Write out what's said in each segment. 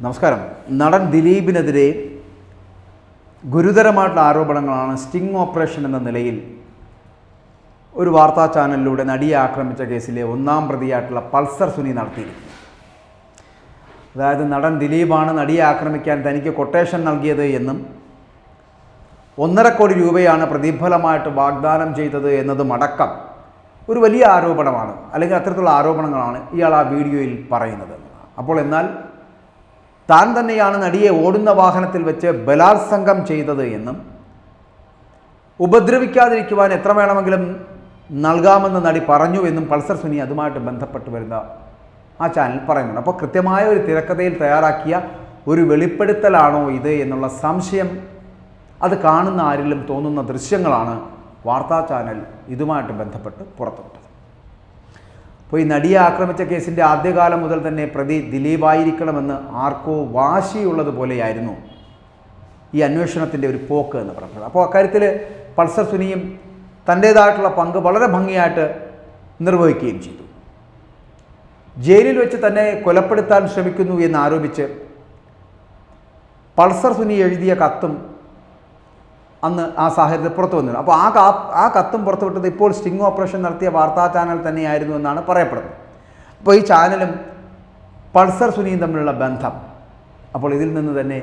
നമസ്കാരം. നടൻ ദിലീപിനെതിരെ ഗുരുതരമായിട്ടുള്ള ആരോപണങ്ങളാണ് സ്റ്റിംഗ് ഓപ്പറേഷൻ എന്ന നിലയിൽ ഒരു വാർത്താ ചാനലിലൂടെ നടിയെ ആക്രമിച്ച കേസിലെ ഒന്നാം പ്രതിയായിട്ടുള്ള പൾസർ സുനി നടത്തിയിരിക്കുന്നത് അതായത് നടൻ ദിലീപാണ് നടിയെ ആക്രമിക്കാൻ തനിക്ക് കൊട്ടേഷൻ നൽകിയത് എന്നും ഒന്നര കോടി രൂപയാണ് പ്രതിഫലമായിട്ട് വാഗ്ദാനം ചെയ്തത് എന്നതും അടക്കം ഒരു വലിയ ആരോപണമാണ് അല്ലെങ്കിൽ അത്തരത്തിലുള്ള ആരോപണങ്ങളാണ് ഇയാൾ ആ വീഡിയോയിൽ പറയുന്നത് അപ്പോൾ എന്നാൽ താൻ തന്നെയാണ് നടിയെ ഓടുന്ന വാഹനത്തിൽ വെച്ച് ബലാത്സംഗം ചെയ്തത് എന്നും ഉപദ്രവിക്കാതിരിക്കുവാൻ എത്ര വേണമെങ്കിലും നൽകാമെന്ന് നടി പറഞ്ഞു എന്നും പൾസർ സുനി അതുമായിട്ട് ബന്ധപ്പെട്ട് വരുന്ന ആ ചാനൽ പറയുന്നുണ്ട്. അപ്പോൾ കൃത്യമായ ഒരു തിരക്കഥയിൽ തയ്യാറാക്കിയ ഒരു വെളിപ്പെടുത്തലാണോ ഇത് എന്നുള്ള സംശയം അത് കാണുന്ന ആരിലും തോന്നുന്ന ദൃശ്യങ്ങളാണ് വാർത്താ ചാനൽ ഇതുമായിട്ട് ബന്ധപ്പെട്ട് പുറത്തുവിട്ടത്. അപ്പോൾ ഈ നടിയെ ആക്രമിച്ച കേസിന്റെ ആദ്യകാലം മുതൽ തന്നെ പ്രതി ദിലീപായിരിക്കണമെന്ന് ആർക്കോ വാശിയുള്ളതുപോലെയായിരുന്നു ഈ അന്വേഷണത്തിന്റെ ഒരു പോക്ക് എന്ന് പറഞ്ഞത് അപ്പോൾ അക്കാര്യത്തിൽ പൾസർ സുനിയും തന്റേതായിട്ടുള്ള പങ്ക് വളരെ ഭംഗിയായിട്ട് നിർവഹിക്കുകയും ചെയ്തു. ജയിലിൽ വെച്ച് തന്നെ കൊലപ്പെടുത്താൻ ശ്രമിക്കുന്നു എന്നാരോപിച്ച് പൾസർ സുനി എഴുതിയ കത്തും അന്ന് ആ സാഹചര്യത്തിൽ പുറത്തു വന്നിരുന്നു. അപ്പോൾ ആ കാ ആ കത്തും പുറത്തുവിട്ടത് ഇപ്പോൾ സ്റ്റിംഗ് ഓപ്പറേഷൻ നടത്തിയ വാർത്താ ചാനൽ തന്നെയായിരുന്നു എന്നാണ് പറയപ്പെടുന്നത്. അപ്പോൾ ഈ ചാനലും പൾസർ സുനിയും തമ്മിലുള്ള ബന്ധം അപ്പോൾ ഇതിൽ നിന്ന് തന്നെ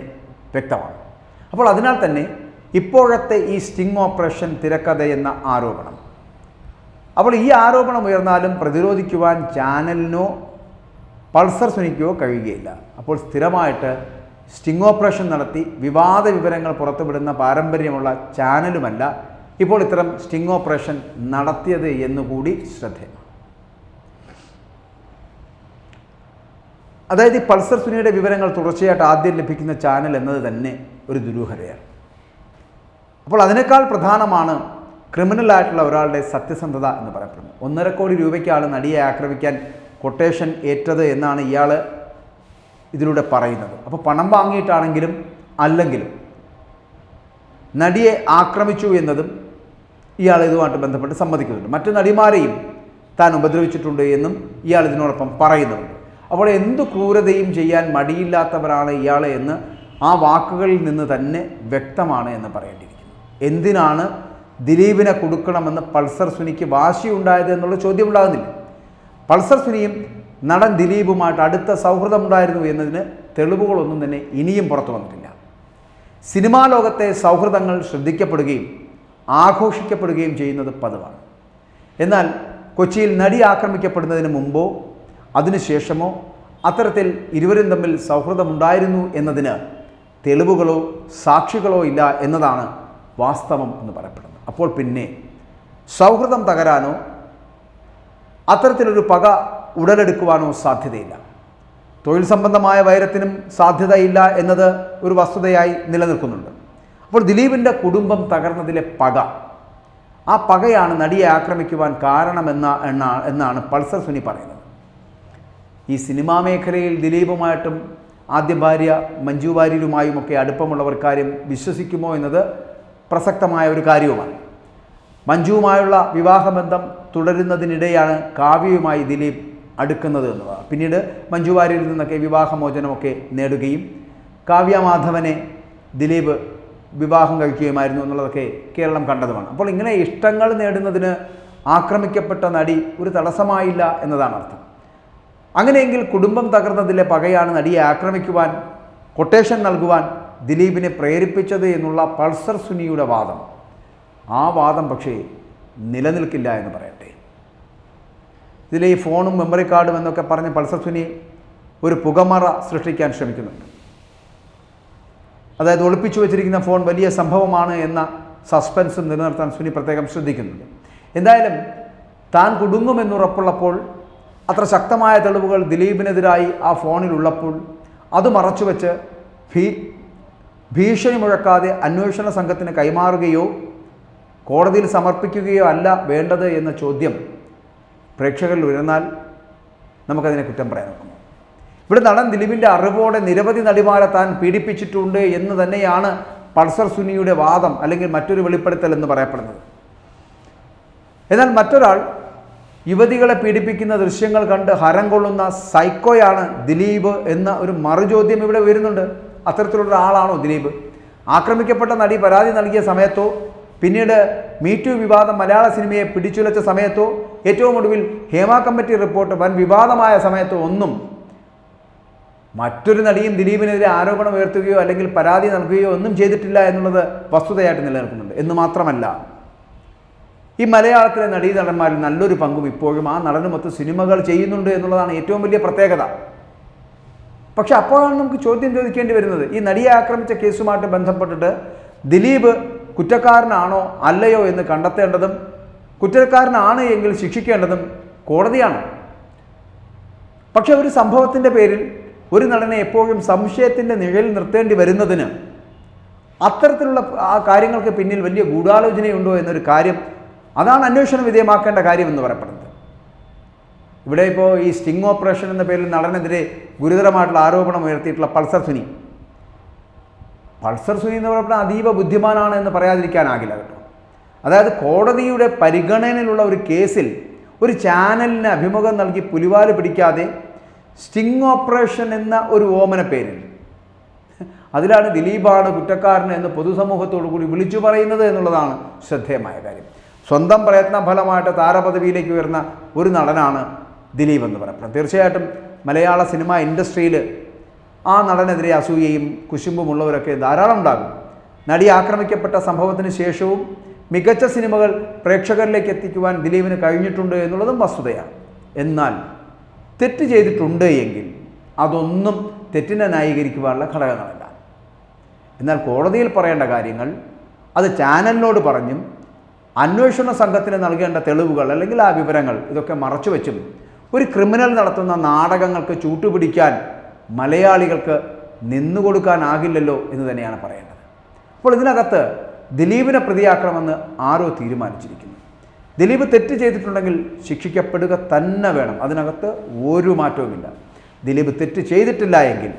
വ്യക്തമാണ്. അപ്പോൾ അതിനാൽ തന്നെ ഇപ്പോഴത്തെ ഈ സ്റ്റിംഗ് ഓപ്പറേഷൻ തിരക്കഥ എന്ന ആരോപണം. അപ്പോൾ ഈ ആരോപണം ഉയർന്നാലും പ്രതിരോധിക്കുവാൻ ചാനലിനോ പൾസർ സുനിക്കോ കഴിയുകയില്ല. അപ്പോൾ സ്ഥിരമായിട്ട് സ്റ്റിംഗ് ഓപ്പറേഷൻ നടത്തി വിവാദ വിവരങ്ങൾ പുറത്തുവിടുന്ന പാരമ്പര്യമുള്ള ചാനലുമല്ല ഇപ്പോൾ ഇത്തരം സ്റ്റിംഗ് ഓപ്പറേഷൻ നടത്തിയത് എന്നുകൂടി ശ്രദ്ധേയമാണ് അതായത് ഈ പൾസർ സുനിയുടെ വിവരങ്ങൾ തുടർച്ചയായിട്ട് ആദ്യം ലഭിക്കുന്ന ചാനൽ എന്നത് തന്നെ ഒരു ദുരൂഹതയാണ്. അപ്പോൾ അതിനേക്കാൾ പ്രധാനമാണ് ക്രിമിനൽ ആയിട്ടുള്ള ഒരാളുടെ സത്യസന്ധത എന്ന് പറയപ്പെടുന്നത്. ഒന്നര കോടി രൂപയ്ക്കാണ് നടിയെ ആക്രമിക്കാൻ കൊട്ടേഷൻ ഏറ്റത് എന്നാണ് ഇയാൾ ഇതിലൂടെ പറയുന്നത്. അപ്പോൾ പണം വാങ്ങിയിട്ടാണെങ്കിലും അല്ലെങ്കിലും നടിയെ ആക്രമിച്ചു എന്നതും ഇയാൾ ഇതുമായിട്ട് ബന്ധപ്പെട്ട് സമ്മതിക്കുന്നുണ്ട്. മറ്റു നടിമാരെയും താൻ ഉപദ്രവിച്ചിട്ടുണ്ട് എന്നും ഇയാൾ ഇതിനോടൊപ്പം പറയുന്നുണ്ട്. അപ്പോൾ എന്ത് ക്രൂരതയും ചെയ്യാൻ മടിയില്ലാത്തവരാണ് ഇയാൾ എന്ന് ആ വാക്കുകളിൽ നിന്ന് തന്നെ വ്യക്തമാണ് എന്ന് പറയേണ്ടിയിരിക്കുന്നു. എന്തിനാണ് ദിലീപിനെ കൊടുക്കണമെന്ന് പൾസർ സുനിക്ക് വാശിയുണ്ടായത് എന്നുള്ള ചോദ്യം ഉണ്ടാകുന്നില്ല പൾസർ സുനിയും നടൻ ദിലീപുമായിട്ട് അടുത്ത സൗഹൃദമുണ്ടായിരുന്നു എന്നതിന് തെളിവുകളൊന്നും തന്നെ ഇനിയും പുറത്തു വന്നിട്ടില്ല. സിനിമാ ലോകത്തെ സൗഹൃദങ്ങൾ ശ്രദ്ധിക്കപ്പെടുകയും ആഘോഷിക്കപ്പെടുകയും ചെയ്യുന്നത് പതിവാണ്. എന്നാൽ കൊച്ചിയിൽ നടി ആക്രമിക്കപ്പെടുന്നതിന് മുമ്പോ അതിനുശേഷമോ അത്തരത്തിൽ ഇരുവരും തമ്മിൽ സൗഹൃദമുണ്ടായിരുന്നു എന്നതിന് തെളിവുകളോ സാക്ഷികളോ ഇല്ല എന്നതാണ് വാസ്തവം എന്ന് പറയപ്പെടുന്നത്. അപ്പോൾ പിന്നെ സൗഹൃദം തകരാനോ അത്തരത്തിലൊരു പക ഉടലെടുക്കുവാനോ സാധ്യതയില്ല. തൊഴിൽ സംബന്ധമായ വൈരത്തിനും സാധ്യതയില്ല എന്നത് ഒരു വസ്തുതയായി നിലനിൽക്കുന്നുണ്ട്. അപ്പോൾ ദിലീപിന്റെ കുടുംബം തകർന്നതിലെ പക ആ പകയാണ് നടിയെ ആക്രമിക്കുവാൻ കാരണമെന്ന എന്നാണ് പൾസർ സുനി പറയുന്നത്. ഈ സിനിമാ മേഖലയിൽ ദിലീപുമായിട്ടും ആദ്യ ഭാര്യ മഞ്ജു വാര്യരുമായുമൊക്കെ അടുപ്പമുള്ളവർ കാര്യം വിശ്വസിക്കുമോ എന്നത് പ്രസക്തമായ ഒരു കാര്യവുമാണ്. മഞ്ജുവുമായുള്ള വിവാഹബന്ധം തുടരുന്നതിനിടെയാണ് കാവ്യയുമായി ദിലീപ് അടുക്കുന്നത് എന്നതാണ് പിന്നീട് മഞ്ജു വാര്യരിൽ നിന്നൊക്കെ വിവാഹമോചനമൊക്കെ നേടുകയും കാവ്യ മാധവനെ ദിലീപ് വിവാഹം കഴിക്കുകയുമായിരുന്നു എന്നുള്ളതൊക്കെ കേരളം കണ്ടതുമാണ്. അപ്പോൾ ഇങ്ങനെ ഇഷ്ടങ്ങൾ നേടുന്നതിന് ആക്രമിക്കപ്പെട്ട നടി ഒരു തടസ്സമായില്ല എന്നതാണ് അർത്ഥം. അങ്ങനെയെങ്കിൽ കുടുംബം തകർന്നതിലെ പകയാണ് നടിയെ ആക്രമിക്കുവാൻ കൊട്ടേഷൻ നൽകുവാൻ ദിലീപിനെ പ്രേരിപ്പിച്ചത് എന്നുള്ള പൾസർ സുനിയുടെ വാദം. ആ വാദം പക്ഷേ നിലനിൽക്കില്ല എന്ന് പറയട്ടെ ഇതിലെ ഈ ഫോണും മെമ്മറി കാർഡും എന്നൊക്കെ പറഞ്ഞ് പൾസർ സുനി ഒരു പുകമറ സൃഷ്ടിക്കാൻ ശ്രമിക്കുന്നുണ്ട്. അതായത് ഒളിപ്പിച്ചു വെച്ചിരിക്കുന്ന ഫോൺ വലിയ സംഭവമാണ് എന്ന സസ്പെൻസും നിലനിർത്താൻ സുനി പ്രത്യേകം ശ്രദ്ധിക്കുന്നുണ്ട്. എന്തായാലും താൻ കുടുങ്ങുമെന്നുറപ്പുള്ളപ്പോൾ അത്ര ശക്തമായ തെളിവുകൾ ദിലീപിനെതിരായി ആ ഫോണിലുള്ളപ്പോൾ അത് മറച്ചുവെച്ച് ഭീ ഭീഷണി മുഴക്കാതെ അന്വേഷണ സംഘത്തിന് കൈമാറുകയോ കോടതിയിൽ സമർപ്പിക്കുകയോ അല്ല വേണ്ടത് എന്ന ചോദ്യം പ്രേക്ഷകരിൽ ഉയർന്നാൽ നമുക്കതിനെ കുറ്റം പറയാൻ നോക്കുന്നു. ഇവിടെ നടൻ ദിലീപിന്റെ അറിവോടെ നിരവധി നടിമാരെ താൻ പീഡിപ്പിച്ചിട്ടുണ്ട് എന്ന് തന്നെയാണ് പൾസർ സുനിയുടെ വാദം അല്ലെങ്കിൽ മറ്റൊരു വെളിപ്പെടുത്തൽ എന്ന് പറയപ്പെടുന്നത്. എന്നാൽ മറ്റൊരാൾ യുവതികളെ പീഡിപ്പിക്കുന്ന ദൃശ്യങ്ങൾ കണ്ട് ഹരം കൊള്ളുന്ന സൈക്കോയാണ് ദിലീപ് എന്ന ഒരു മറുചോദ്യം ഇവിടെ വരുന്നുണ്ട്. അത്തരത്തിലുള്ള ആളാണോ ദിലീപ്? ആക്രമിക്കപ്പെട്ട നടി പരാതി നൽകിയ സമയത്തോ പിന്നീട് മീറ്റു വിവാദം മലയാള സിനിമയെ പിടിച്ചുലച്ച സമയത്തോ ഏറ്റവും ഒടുവിൽ ഹേമ കമ്മിറ്റി റിപ്പോർട്ട് വൻ വിവാദമായ സമയത്ത് ഒന്നും മറ്റൊരു നടിയും ദിലീപിനെതിരെ ആരോപണം ഉയർത്തുകയോ അല്ലെങ്കിൽ പരാതി നൽകുകയോ ഒന്നും ചെയ്തിട്ടില്ല എന്നുള്ളത് വസ്തുതയായിട്ട് നിലനിൽക്കുന്നുണ്ട്. എന്ന് മാത്രമല്ല ഈ മലയാളത്തിലെ നടീ നടന്മാരിൽ നല്ലൊരു പങ്കും ഇപ്പോഴും ആ നടനുമൊത്ത് സിനിമകൾ ചെയ്യുന്നുണ്ട് എന്നുള്ളതാണ് ഏറ്റവും വലിയ പ്രത്യേകത. പക്ഷെ അപ്പോഴാണ് നമുക്ക് ചോദ്യം ചോദിക്കേണ്ടി വരുന്നത്. ഈ നടിയെ ആക്രമിച്ച കേസുമായിട്ട് ബന്ധപ്പെട്ടിട്ട് ദിലീപ് കുറ്റക്കാരനാണോ അല്ലയോ എന്ന് കണ്ടെത്തേണ്ടതും കുറ്റക്കാരനാണ് എങ്കിൽ ശിക്ഷിക്കേണ്ടതും കോടതിയാണ്. പക്ഷെ ഒരു സംഭവത്തിന്റെ പേരിൽ ഒരു നടനെ എപ്പോഴും സംശയത്തിന്റെ നിഴലിൽ നിർത്തേണ്ടി വരുന്നതിന് അത്തരത്തിലുള്ള ആ കാര്യങ്ങൾക്ക് പിന്നിൽ വലിയ ഗൂഢാലോചനയുണ്ടോ എന്നൊരു കാര്യം അതാണ് അന്വേഷണ വിധേയമാക്കേണ്ട കാര്യം എന്ന് പറയപ്പെടുന്നത്. ഇവിടെ ഇപ്പോൾ ഈ സ്റ്റിംഗ് ഓപ്പറേഷൻ എന്ന പേരിൽ നടനെതിരെ ഗുരുതരമായിട്ടുള്ള ആരോപണം ഉയർത്തിയിട്ടുള്ള പൾസർ സുനി. പൾസർ സുനി എന്ന് പറയപ്പെടുന്ന അതീവ ബുദ്ധിമാനാണ് എന്ന് പറയാതിരിക്കാനാകില്ല കേട്ടോ. അതായത് കോടതിയുടെ പരിഗണനയിലുള്ള ഒരു കേസിൽ ഒരു ചാനലിന് അഭിമുഖം നൽകി പുലിവാൽ പിടിക്കാതെ സ്റ്റിംഗ് ഓപ്പറേഷൻ എന്ന ഒരു ഓമന പേരിൽ. അതിലാണ് ദിലീപാണ് കുറ്റക്കാരൻ എന്ന് പൊതുസമൂഹത്തോടു കൂടി വിളിച്ചു പറയുന്നത് എന്നുള്ളതാണ് ശ്രദ്ധേയമായ കാര്യം. സ്വന്തം പ്രയത്ന ഫലമായിട്ട് താരപദവിയിലേക്ക് ഉയർന്ന ഒരു നടനാണ് ദിലീപ് എന്ന് പറയുന്നത് തീർച്ചയായിട്ടും മലയാള സിനിമ ഇൻഡസ്ട്രിയിൽ ആ നടനെതിരെ അസൂയയും കുശുമ്പുമുള്ളവരൊക്കെ ധാരാളം ഉണ്ടാകും. നടി ആക്രമിക്കപ്പെട്ട സംഭവത്തിന് ശേഷവും മികച്ച സിനിമകൾ പ്രേക്ഷകരിലേക്ക് എത്തിക്കുവാൻ ദിലീപിന് കഴിഞ്ഞിട്ടുണ്ട് എന്നുള്ളതും വസ്തുതയാണ്. എന്നാൽ തെറ്റ് ചെയ്തിട്ടുണ്ട് എങ്കിൽ അതൊന്നും തെറ്റിനെ ന്യായീകരിക്കുവാനുള്ള ഘടകങ്ങളല്ല. എന്നാൽ കോടതിയിൽ പറയേണ്ട കാര്യങ്ങൾ അത് ചാനലിനോട് പറഞ്ഞും അന്വേഷണ സംഘത്തിന് നൽകേണ്ട തെളിവുകൾ അല്ലെങ്കിൽ ആ വിവരങ്ങൾ ഇതൊക്കെ മറച്ചു വെച്ചും ഒരു ക്രിമിനൽ നടത്തുന്ന നാടകങ്ങൾക്ക് ചൂട്ടുപിടിക്കാൻ മലയാളികൾക്ക് നിന്നുകൊടുക്കാനാകില്ലല്ലോ എന്ന് തന്നെയാണ് പറയേണ്ടത്. അപ്പോൾ ഇതിനകത്ത് ദിലീപിനെ പ്രതിയാക്കണമെന്ന് ആരോ തീരുമാനിച്ചിരിക്കുന്നു. ദിലീപ് തെറ്റ് ചെയ്തിട്ടുണ്ടെങ്കിൽ ശിക്ഷിക്കപ്പെടുക തന്നെ വേണം. അതിനകത്ത് ഒരു മാറ്റവുമില്ല. ദിലീപ് തെറ്റ് ചെയ്തിട്ടില്ല എങ്കിൽ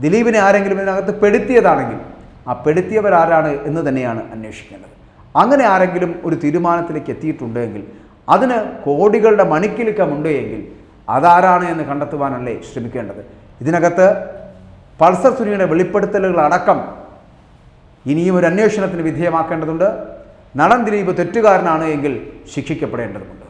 ദിലീപിനെ ആരെങ്കിലും ഇതിനകത്ത് പെടുത്തിയതാണെങ്കിൽ ആ പെടുത്തിയവരാരാണ് എന്ന് തന്നെയാണ് അന്വേഷിക്കേണ്ടത്. അങ്ങനെ ആരെങ്കിലും ഒരു തീരുമാനത്തിലേക്ക് എത്തിയിട്ടുണ്ടെങ്കിൽ അതിന് കോടികളുടെ മണിക്കിലുക്കമുണ്ട് എങ്കിൽ അതാരാണ് എന്ന് കണ്ടെത്തുവാനല്ലേ ശ്രമിക്കേണ്ടത്? ഇതിനകത്ത് പൾസർ സുനിയുടെ വെളിപ്പെടുത്തലുകൾ അടക്കം ഇനിയും ഒരു അന്വേഷണത്തിന് വിധേയമാക്കേണ്ടതുണ്ട്. നടൻ ദിലീപ് തെറ്റുകാരനാണ് എങ്കിൽ ശിക്ഷിക്കപ്പെടേണ്ടതുണ്ട്